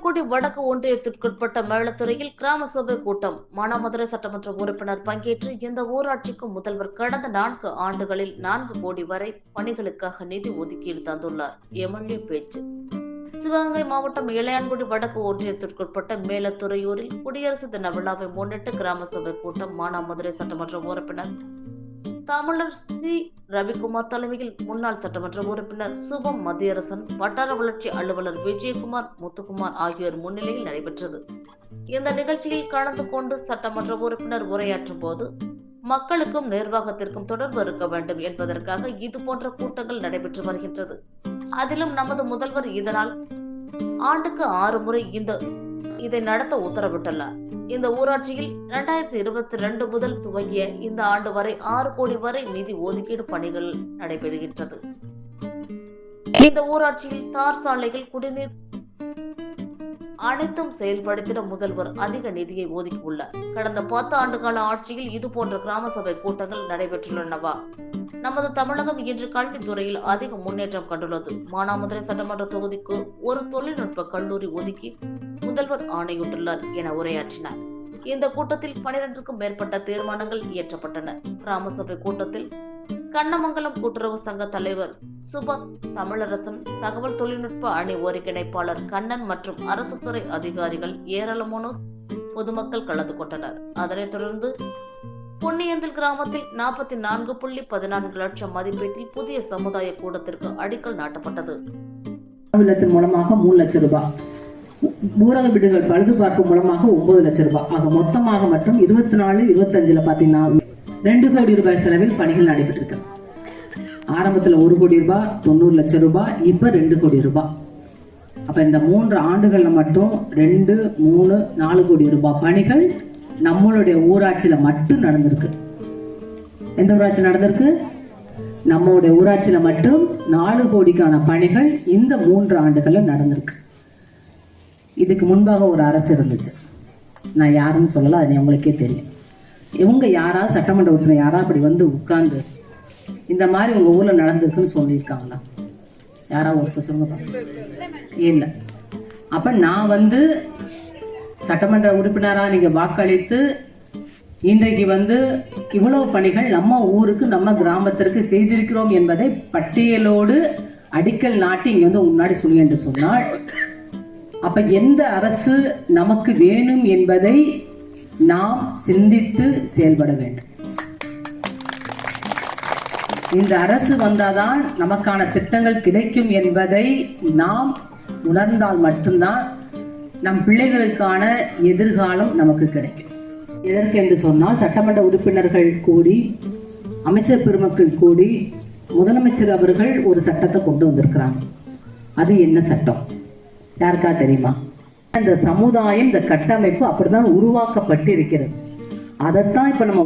இளையான்குடி வடக்கு ஒன்றியத்திற்குட்பட்ட மேளத்துறையில் கிராம சபை கூட்டம். மானாமதுரை சட்டமன்ற உறுப்பினர் பங்கேற்று இந்த ஊராட்சிக்கு முதல்வர் கடந்த நான்கு ஆண்டுகளில் நான்கு கோடி வரை பணிகளுக்காக நிதி ஒதுக்கீடு தந்துள்ளார். எம்எல்ஏ பேச்சு. சிவகங்கை மாவட்டம் இளையான்குடி வடக்கு ஒன்றியத்திற்குட்பட்ட மேலத்துறையூரில் குடியரசு தின விழாவை முன்னிட்டு கிராம சபை கூட்டம் மானாமதுரை சட்டமன்ற உறுப்பினர் தமிழர் சி. ரவிக்குமார் தலைமையில் முன்னாள் சட்டமன்ற உறுப்பினர் சுபம் மத்தியரசன் வட்டார வளர்ச்சி அலுவலர் விஜயகுமார் முத்துக்குமார் ஆகியோர் முன்னிலையில் நடைபெற்றது. இந்த நிகழ்ச்சியில் கலந்து கொண்டு சட்டமன்ற உறுப்பினர் உரையாற்றும் போது மக்களுக்கும் நிர்வாகத்திற்கும் தொடர்பு இருக்க வேண்டும் என்பதற்காக இது போன்ற கூட்டங்கள் நடைபெற்று வருகின்றது. அதிலும் நமது முதல்வர் இதனால் ஆண்டுக்கு ஆறு முறை இந்த இதை நடத்த உத்தரவிட்டுள்ளார். இந்த ஊராட்சியில் இரண்டாயிரத்தி இருபத்தி ரெண்டு முதல் துவங்கிய இந்த ஆண்டு வரை ஆறு கோடி வரை நிதி ஒதுக்கீடு பணிகள் நடைபெறுகின்றது. இந்த ஊராட்சியில் தார் சாலைகள் குடிநீர் அனைத்தும் செயல்படுத்திட முதல்வர் அதிக நிதியை ஒதுக்கியுள்ளார். கடந்த பத்து ஆண்டுகால ஆட்சியில் இது போன்ற கிராம சபை கூட்டங்கள் நடைபெற்றுள்ளனவா? நமது தமிழகம் இன்று கல்வித்துறையில் அதிக முன்னேற்றம் கண்டுள்ளது. மானாமதுரை சட்டமன்ற தொகுதிக்கு ஒரு தொழில்நுட்ப கல்லூரி ஒதுக்கி முதல்வர் ஆணையிட்டுள்ளார் என உரையாற்றினார். இந்த கூட்டத்தில் பனிரெண்டுக்கும் மேற்பட்ட தீர்மானங்கள் இயற்றப்பட்டன. கிராம சபை கூட்டத்தில் கண்ணமங்கலம் கூட்டுறவு சங்க தலைவர் சுபத் தமிழரசன் தகவல் தொழில்நுட்ப அணி ஒருங்கிணைப்பாளர் கண்ணன் மற்றும் அரசு துறை அதிகாரிகள் ஏராளமானோர் பொதுமக்கள் கலந்து கொண்டனர். அதனைத் தொடர்ந்து பொன்னியந்தல் கிராமத்தில் நாற்பத்தி நான்கு புள்ளி பதினான்கு லட்சம் மதிப்பீட்டில் புதிய சமுதாய கூடத்திற்கு அடிக்கல் நாட்டப்பட்டது. இல்லத்தின் மூலமாக மூணு லட்சம் ரூபாய். ஊரக வீடுகள் பழுது பார்ப்பு மூலமாக ஒன்பது லட்சம் ரூபாய். ஆக மொத்தமாக மட்டும் இருபத்தி நாலு இருபத்தஞ்சுல பாத்தீங்கன்னா ரெண்டு கோடி ரூபாய் செலவில் பணிகள் நடைபெற்றிருக்கு ஆரம்பத்துல ஒரு கோடி ரூபாய் தொண்ணூறு லட்சம் ரூபாய் இப்ப ரெண்டு கோடி ரூபாய். அப்ப இந்த மூன்று ஆண்டுகள்ல மட்டும் ரெண்டு மூணு நாலு கோடி ரூபாய் பணிகள் நம்மளுடைய ஊராட்சியில மட்டும் நடந்திருக்கு. எந்த ஊராட்சி நடந்திருக்கு? நம்மளுடைய ஊராட்சியில மட்டும் நாலு கோடிக்கான பணிகள் இந்த மூன்று ஆண்டுகள்ல நடந்திருக்கு. இதுக்கு முன்பாக ஒரு அரசு இருந்துச்சு. நான் யாருன்னு சொல்லல அது உங்களுக்கே தெரியும். இவங்க யாராவது சட்டமன்ற உறுப்பினர் யாரா அப்படி வந்து உட்கார்ந்து இந்த மாதிரி உங்க ஊர்ல நடந்திருக்குன்னு சொல்லியிருக்காங்களா? யாராவது ஒருத்தர் சொல்லுங்க இல்லை. அப்ப நான் வந்து சட்டமன்ற உறுப்பினரா நீங்க வாக்களித்து இன்றைக்கு வந்து இவ்வளவு பணிகள் நம்ம ஊருக்கு நம்ம கிராமத்திற்கு செய்திருக்கிறோம் என்பதை பட்டியலோடு அடிக்கல் நாட்டி இங்க வந்து முன்னாடி சொல்லி என்று சொன்னால் அப்ப எந்த அரசு நமக்கு வேணும் என்பதை நாம் சிந்தித்து செயல்பட வேண்டும். இந்த அரசு வந்தாதான் நமக்கான திட்டங்கள் கிடைக்கும் என்பதை நாம் உணர்ந்தால் மட்டும்தான் நம் பிள்ளைகளுக்கான எதிர்காலம் நமக்கு கிடைக்கும். எதற்கு என்று சொன்னால் சட்டமன்ற உறுப்பினர்கள் கூடி அமைச்சர் பெருமக்கள் கூடி முதலமைச்சர் அவர்கள் ஒரு சட்டத்தை கொண்டு வந்திருக்கிறாங்க. அது என்ன சட்டம்? யாருக்கா தெரியுமா? இந்த சமுதாயம் இந்த கட்டமைப்பு அப்படிதான் உருவாக்கப்பட்டு இருக்கிறது அதைத்தான் இப்ப நம்ம